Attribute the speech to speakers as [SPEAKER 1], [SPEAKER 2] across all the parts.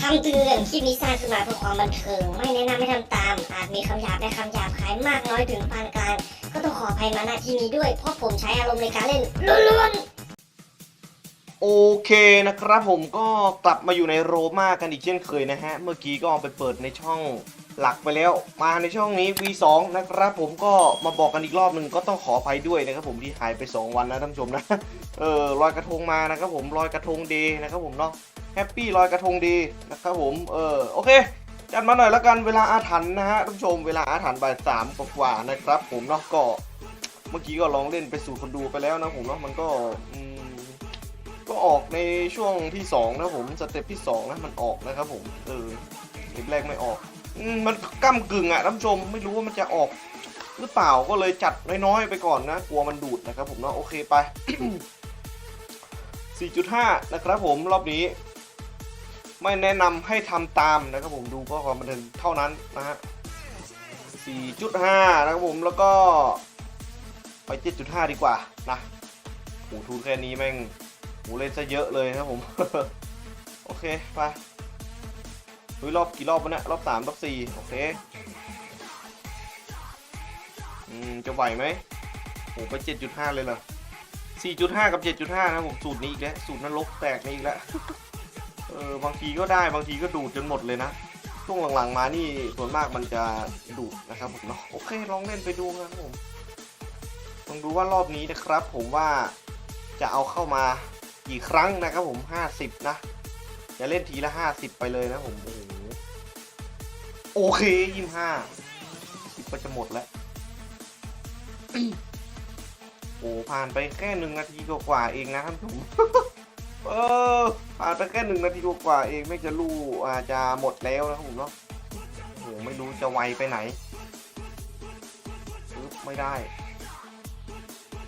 [SPEAKER 1] คำเตือนคลิปนี้สร้างขึ้นมาเพื่อความบันเทิง ไม่แนะนำให้ทำตาม อาจมีคำหยาบและคำหยาบคายมากน้อยถึงปานกลาง ก็ต้องขออภัยมาณที่นี้ด้วย เพราะผมใช้อารมณ์ในการเล่นล้วน
[SPEAKER 2] โอเคนะครับผมก็กลับมาอยู่ในโรมากันอีกเช่นเคยนะฮะ เมื่อกี้ก็ไปเปิดในช่องหลักไปแล้ว มาในช่องนี้ V2 นะครับผมก็มาบอกกันอีกรอบหนึ่งก็ต้องขออภัยด้วยนะครับผมที่หายไป 2 วันนะท่านผู้ชมนะ เออลอยกระทงมานะครับผมลอยกระทงเดย์นะครับผมเนาะ แฮปปี้ลอยกระทงดีนะครับผม เออโอเค จัดมาหน่อยแล้วกันเวลาอาถรรพ์นะฮะท่านผู้ชมเวลาอาถรรพ์บ่ายสามกว่านะครับ ผมเนาะก็เมื่อกี้ก็ลองเล่นไปสู่คนดูไปแล้วนะผมเนาะมันก็ก็ออกในช่วงที่สองนะผมสเต็ปที่สองนะมันออกนะครับผมเออสเต็ปแรกไม่ออกอมมันก้ากึ่งอะท่านผู้ชมไม่รู้ว่ามันจะออก หรือเปล่าก็เลยจัดน้อยๆไปก่อนนะกลัวมันดูดนะครับผมเนาะโอเคไป 4.5 นะครับผมรอบนี้ ไม่แนะนำให้ทำตามนะครับผมดูเพื่อความบันเทิงเท่านั้นนะฮะ 4.5 นะครับผมแล้วก็ไป 7.5 ดีกว่านะโหทุนแค่นี้แม่งโหเล่นซะเยอะเลยนะครับผม โอเค ไปเฮ้ยรอบกี่รอบวะเนี่ย รอบสามรอบสี่โอเค อืม จะไหวไหมโหไปเจ็ดจุดห้าเลยเหรอสี่จุดห้ากับเจ็ดจุดห้านะผม สูตรนี้อีกแล้ว สูตรนรกแตกนี่อีกแล้ว ออบางทีก็ได้บางทีก็ดูดจนหมดเลยนะช่วงหลังๆมานี่ส่วนมากมันจะดูดนะครับผมเนาะโอเคลองเล่นไปดูนะครับผมลองดูว่ารอบนี้นะครับ ผมว่าจะเอาเข้ามากี่ครั้งนะครับผม 50 นะ จะเล่นทีละ 50 ไปเลยนะผมโอ้โหโอเคยี่ห้าสิบก็จะหมดแล้วโอ้ผ่านไปแค่หนึ่งนาทีกว่าๆเองนะท่านผู้ชม เออผ่านไปแค่หนึ่งนาทีกว่าเองไม่จะรู้อาจจะหมดแล้วนะครับผมเนาะโอ้โหไม่รู้จะไวไปไหนปึ๊บไม่ได้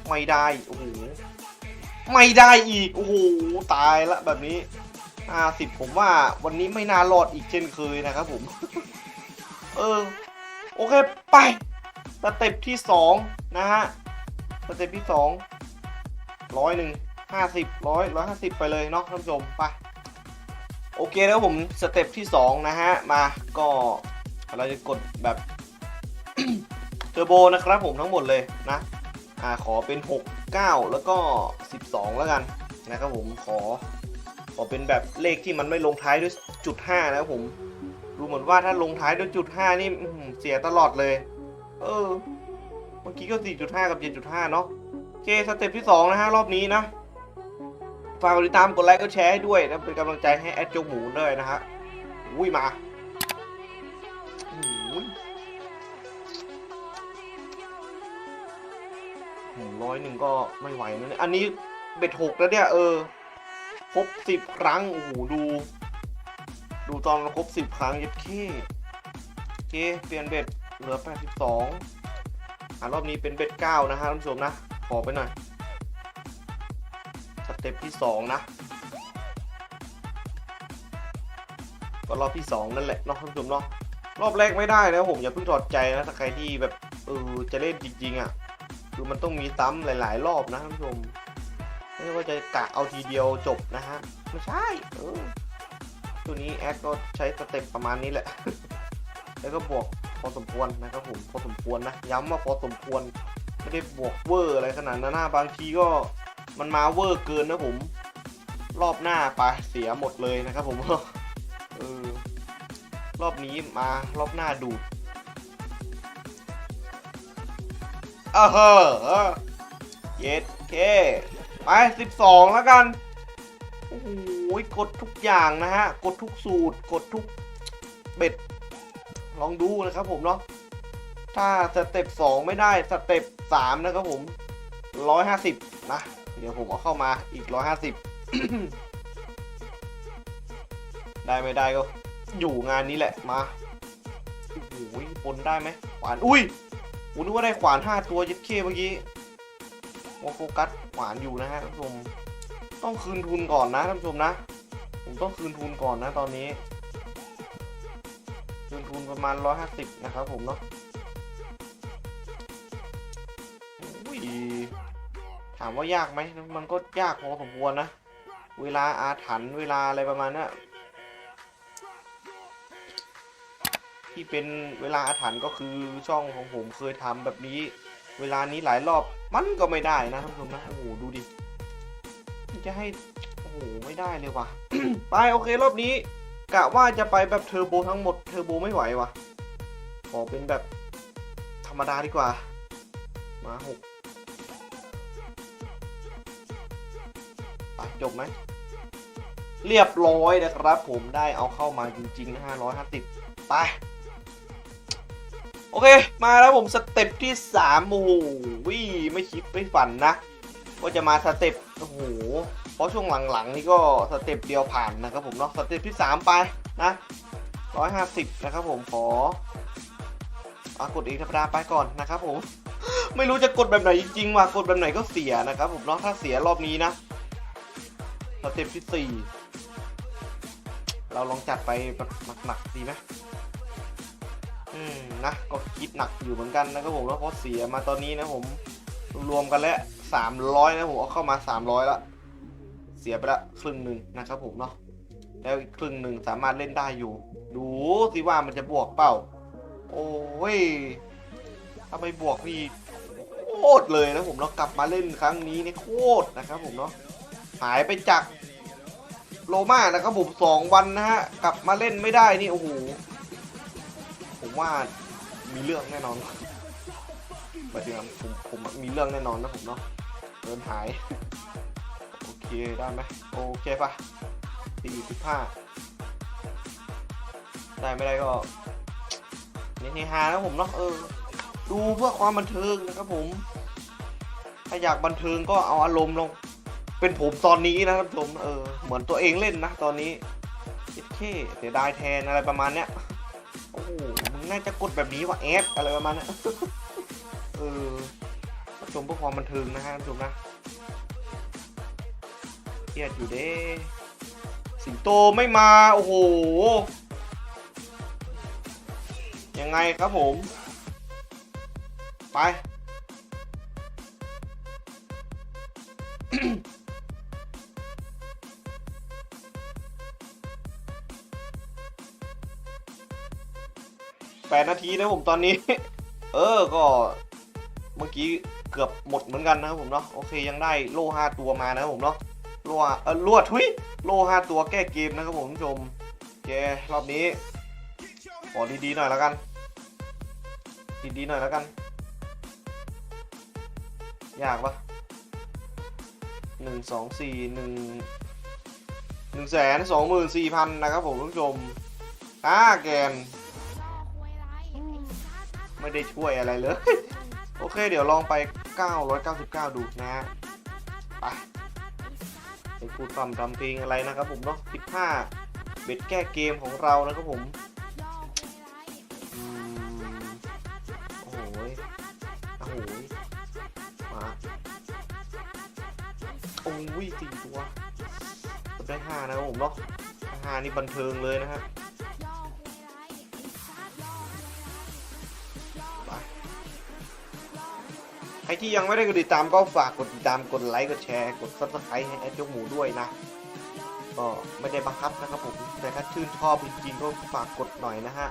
[SPEAKER 2] ไม่ได้โอ้โหไม่ได้อีกโอ้โหตายละแบบนี้ห้าสิบผมว่าวันนี้ไม่น่ารอดอีกเช่นเคยนะครับผม เออ โอเคไปสเต็ปที่สองนะฮะสเต็ปที่สองร้อยหนึ่ง ห้าสิบร้อยร้อยห้าสิบไปเลยเนาะท่านผู้ชมไปโอเคแล้วผมสเต็ปที่สองนะฮะมาก็เราจะกดแบบเทอร์โบนะครับผมทั้งหมดเลยนะอ่าขอเป็น 6 9 แล้วก็ 12 แล้วกันนะครับผมขอขอเป็นแบบเลขที่มันไม่ลงท้ายด้วยจุด5นะครับผมดูเหมือนว่าถ้าลงท้ายด้วยจุด5นี่เสียตลอดเลย เออ เมื่อกี้ก็ 4.5 กับ 7.5 เนาะโอเคสเต็ปที่ 2 นะฮะ รอบนี้นะ ฝากกดติดตามกดไลค์กดแชร์ให้ด้วยนะเป็นกำลังใจให้แอดโจหมูด้วยนะฮะอุ้ยมาอุ้ยร้อยหนึ่งก็ไม่ไหวนะเนี่ยอันนี้เบ็ดหกแล้วเนี่ย เออ ครบสิบครั้ง โอ้โห ดู ดูตอนครบสิบครั้งยัดเค้โอเคเปลี่ยนเบ็ดเหลือแปดสิบสองอ่ารอบนี้เป็นเบ็ดเก้านะฮะท่านผู้ชมนะ ขอไปหน่อย เต็ปที่สองนะ ก็รอบที่สองนั่นแหละเนาะท่านผู้ชมเนาะรอบแรกไม่ได้นะผมอย่าเพิ่งถอดใจนะถ้าใครที่แบบเออจะเล่นจริงๆอะคือมันต้องมีซ้ำหลาย ๆ รอบนะท่านผู้ชมไม่ใช่ว่าจะกะเอาทีเดียวจบนะฮะไม่ใช่เออตัวนี้แอดก็ใช้สเต็ปประมาณนี้แหละ แล้วก็บวกพอสมควรนะครับผมพอสมควรนะ ย้ำว่าพอสมควรไม่ได้บวกเวอร์อะไรขนาดนั้นนะบางทีก็ มันมาเวอร์เกินนะผม รอบหน้าไปเสียหมดเลยนะครับผมเออรอบนี้มารอบหน้าดูดเออเฮ้อเย็ดเคไปสิบสองแล้วกัน โอ้โหกดทุกอย่างนะฮะ กดทุกสูตร กดทุกเบ็ด ลองดูนะครับผมเนาะ ถ้าสเต็ปสองไม่ได้ สเต็ปสามนะครับผมร้อยห้าสิบนะ เดี๋ยวผมเอาเข้ามาอีกร้อยห้าสิบได้ไม่ได้ก็อยู่งานนี้แหละมาโอ้โหปนได้ไหมหวานอุ้ยผมนึกว่าได้ขวานห้าตัวยัดเข้เมื่อกี้โมโฟกัสขวานอยู่นะฮะท่านผู้ชมต้องคืนทุนก่อนนะท่านผู้ชมนะ ผมต้องคืนทุนก่อนนะตอนนี้ คืนทุนประมาณร้อยห้าสิบนะครับผมเนาะามว่ายากไหมมันก็ยากพอสมควรนะ เวลาอาถรรพ์เวลาอะไรประมาณเนี้ที่เป็นเวลาอาถรรพ์ก็คือช่องของผมเคยทำแบบนี้ เวลานี้หลายรอบมันก็ไม่ได้นะท่านผู้ชมนะโอ้โหดูดิจะให้โอ้โหไม่ได้เลยว่ะไปโอเครอบนี้กะว่าจะไปแบบเทอร์โบทั้งหมดเทอร์โบไม่ไหวว่ะขอเป็นแบบธรรมดาดีกว่ามาหก จบไหมเรียบร้อยนะครับ ผมได้เอาเข้ามาจริงๆนะ550ไปโอเค มาแล้วผมสเต็ปที่3โอ้โหวิไม่คิดไม่ฝันนะว่าจะมาสเต็ปโอ้โหเพราะช่วงหลังๆ นี่ก็สเต็ปเดียวผ่านนะครับผมเนาะสเต็ปที่ 3 ไปนะ150 นะครับผมขออากดอีกธรรมดาไปก่อนนะครับผม ไม่รู้จะกดแบบไหนจริงๆว่ะกดแบบไหนก็เสียนะครับผมเนาะถ้าเสียรอบนี้นะ สเต็ปที่4เราลองจัดไปแบบหนักๆดีไหมอืมนะก็คิดหนักอยู่เหมือนกันนะครับผมแล้วเพราะเสียมาตอนนี้นะผมรวมกันแล้วสามร้อยนะผมเอาเข้ามาสามร้อยละเสียไปละครึ่งหนึ่งนะครับผมเนาะแล้วอีกครึ่งหนึ่งสามารถเล่นได้อยู่ ดูสิว่ามันจะบวกเปล่า โอ้ยถ้าไม่บวกนี่โคตรเลยนะผมเนาะกลับมาเล่นครั้งนี้นี่โคตรนะครับผมเนาะ หายไปจากโลมานะครับผมสองวันนะฮะกลับมาเล่นไม่ได้นี่โอ้โหผมว่ามีเรื่องแน่นอนหมายถึงผมผมมีเรื่องแน่นอนนะผมเนาะเดินหายโอเคได้ไหมโอเคปะสี่สิบห้าได้ไม่ได้ก็เน้นๆฮานะผมเนาะเออ ดูเพื่อความบันเทิงนะครับผม ถ้าอยากบันเทิงก็เอาอารมณ์ลง เป็นผมตอนนี้นะครับผมเออเหมือนตัวเองเล่นนะตอนนี้เจ็ดเคเสียดายแทนอะไรประมาณเนี้ยโอ้มึงน่าจะกดแบบนี้ว่ะแอดอะไรประมาณเนี้ยเออชมเพื่อความบันเทิงนะฮะชมนะเครียดอยู่เด้สิงโตไม่มา โอ้โห ยังไงครับผม ไป แปดนาทีนะผมตอนนี้ เออก็เมื่อกี้เกือบหมดเหมือนกันนะครับผมเนาะโอเคยังได้โล่ห้าตัวมานะครับผมเนาะโล่เออลวดทุยโล่ห้าตัวแก้เกมนะครับผมคุณผู้ชมเครอบนี้ขอดีๆหน่อยแล้วกันดีๆหน่อยแล้วกัน ยากปะหนึ่งสองสี่หนึ่งหนึ่งแสนสองหมื่นสี่พันนะครับผมคุณผู้ชมอ่าแกน ไม่ได้ช่วยอะไรเลย โอเค เดี๋ยวลองไป 999 ดูนะฮะไปไปพูดความทำเพลงอะไรนะครับผมเนาะ15 เบ็ดแก้เกมของเรานะครับผมโอ้โหโอ้โหมาโอ้ยสี่ตัวได้ห้านะครับผมเนาะห้านี่บันเทิงเลยนะฮะ รที่ยังไม่ได้กดติดตามก็ฝากกดติดตามกดไลค์กดแชร์กดซับสไครต์ให้แอดยกหมูด้วยนะก็ไม่ได้บังคับนะครับผมแต่ถ้าชื่นชอบจริงๆก็ฝากกดหน่อยนะฮะ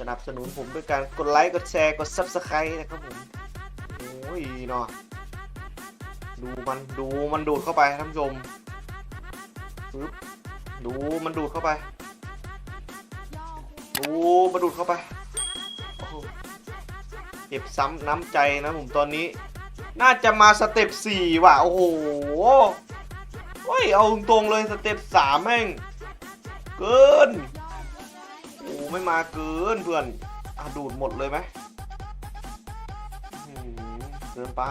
[SPEAKER 2] สนับสนุนผมด้วยการกดไลค์กดแชร์กดซับสไครต์นะครับผมโอ้ยเนาะดูมันดูมันดูดเข้าไปท่านผู้ชมปึ๊บดูมันดูดเข้าไปดูมันดูดเข้าไป เก็บซ้ำน้ำใจนะผมตอนนี้ น่าจะมาสเต็ปสี่ว่ะ โอ้โหโอ้ยเอาตรงเลยสเต็ปสามแม่ง เกิน โอ้ไม่มาเกินเพื่อนอะดูดหมดเลยไหมอื้อหือเกินไป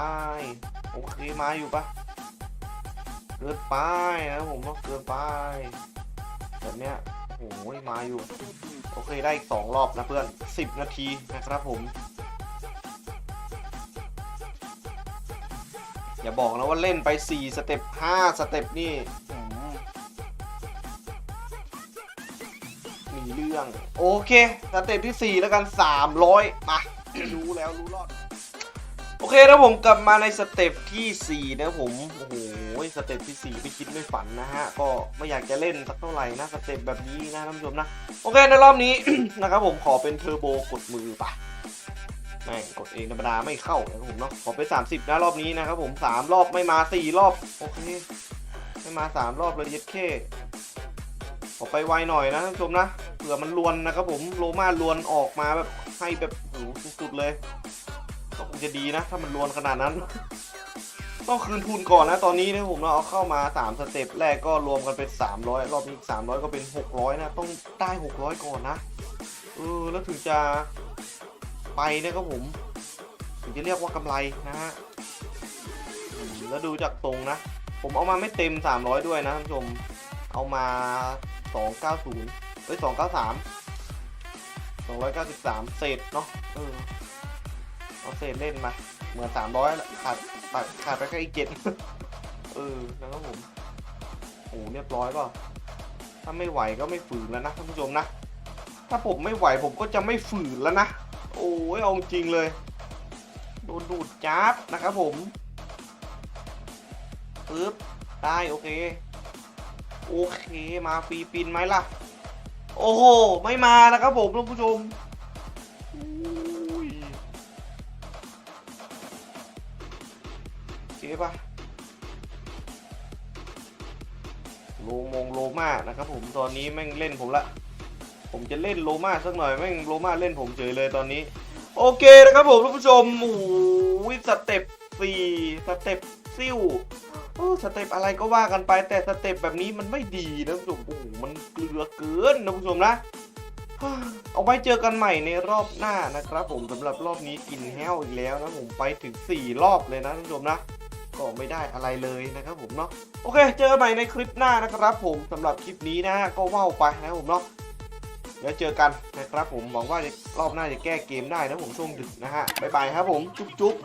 [SPEAKER 2] โอเคมาอยู่ปะเกินไปนะผมว่าเกินไปแบบเนี้ยโอ้โหมาอยู่ โอเคได้อีกสองรอบนะเพื่อนสิบนาทีนะครับผม อย่าบอกนะว่าเล่นไป 4 สเต็ป 5 สเต็ปนี่มีเรื่อง โอเคสเต็ปที่ 4 แล้วกัน 300มารู้แล้วรู้รอด โอเคนะผมกลับมาในสเต็ปที่ 4 นะผม โอ้โห สเต็ปที่สี่ไม่คิดไม่ฝันนะฮะ ก็ไม่อยากจะเล่นสักเท่าไหร่นะ สเต็ปแบบนี้นะท่านผู้ชมนะ โอเคในรอบนี้นะครับผมขอเป็นเทอร์โบกดมือไปะแม่กดเองธรรมดาไม่เข้านะครับผมเนาะขอไป 30นะรอบนี้นะครับผมสามรอบไม่มาสี่รอบ โอเค ไม่มาสามรอบเลยเย็ดเคขอไปไวหน่อยนะท่านผู้ชมนะเผื่อมันลวนนะครับผมโลมาลวนออกมาแบบให้แบบโอ้โหสุดๆเลยก็คงจะดีนะ ถ้ามันลวนขนาดนั้น ต้องคืนทุนก่อนนะตอนนี้นะผมเนาะเอาเข้ามา 3 สเต็ปแรกก็รวมกันเป็น 300 รอบนี้300 ก็เป็น 600 นะ ต้องได้ 600 ก่อนนะเออแล้วถึงจะ ไปนะครับผมถึงจะเรียกว่ากำไรนะฮะแล้วดูจากตรงนะ ผมเอามาไม่เต็ม 300 ด้วยนะท่านผู้ชม เอามา 290เอ้ย293 293 เศษเนาะเออเอาเศษเล่นมา เหมือน 300 ขาดขาดขาดไปแค่อีกเจ็ดเออนะครับผมโอ้เรียบร้อยเปล่าถ้าไม่ไหวก็ไม่ฝืนแล้วนะท่านผู้ชมนะ ถ้าผมไม่ไหวผมก็จะไม่ฝืนแล้วนะ โอ้ยเอาจริงเลย โดนดูดจับนะครับผมปึ๊บได้โอเค โอเคมาฟรีปินไหมล่ะ โอ้โห ไม่มานะครับผมท่านผู้ชมอุ้ยโอเคปะโลมงโลมานะครับผมตอนนี้แม่งเล่นผมละ ผมจะเล่นโลมาสักหน่อยแม่งโลมาเล่นผมเฉยเลยตอนนี้ โอเคนะครับผมท่านผู้ชมโอ้โหสเต็ปสี่สเต็ปซิ่วโอ้สเต็ปอะไรก็ว่ากันไปแต่สเต็ปแบบนี้มันไม่ดีนะท่านผู้ชมโอ้โหมันเกลือเกินนะท่านผู้ชมนะเอาไว้เจอกันใหม่ในรอบหน้านะครับ ผมสำหรับรอบนี้กินแห้วอีกแล้วนะผมไปถึง 4 รอบเลยนะท่านผู้ชมนะก็ไม่ได้อะไรเลยนะครับผมเนาะโอเค เจอกันใหม่ในคลิปหน้านะครับ ผมสำหรับคลิปนี้นะก็ว่าวไปนะผมเนาะ เดี๋ยวเจอกันนะครับผมหวังว่าจะรอบหน้าจะแก้เกมได้นะผมช่วงดึกนะฮะบ๊ายบายครับผมจุ๊บจุ๊บ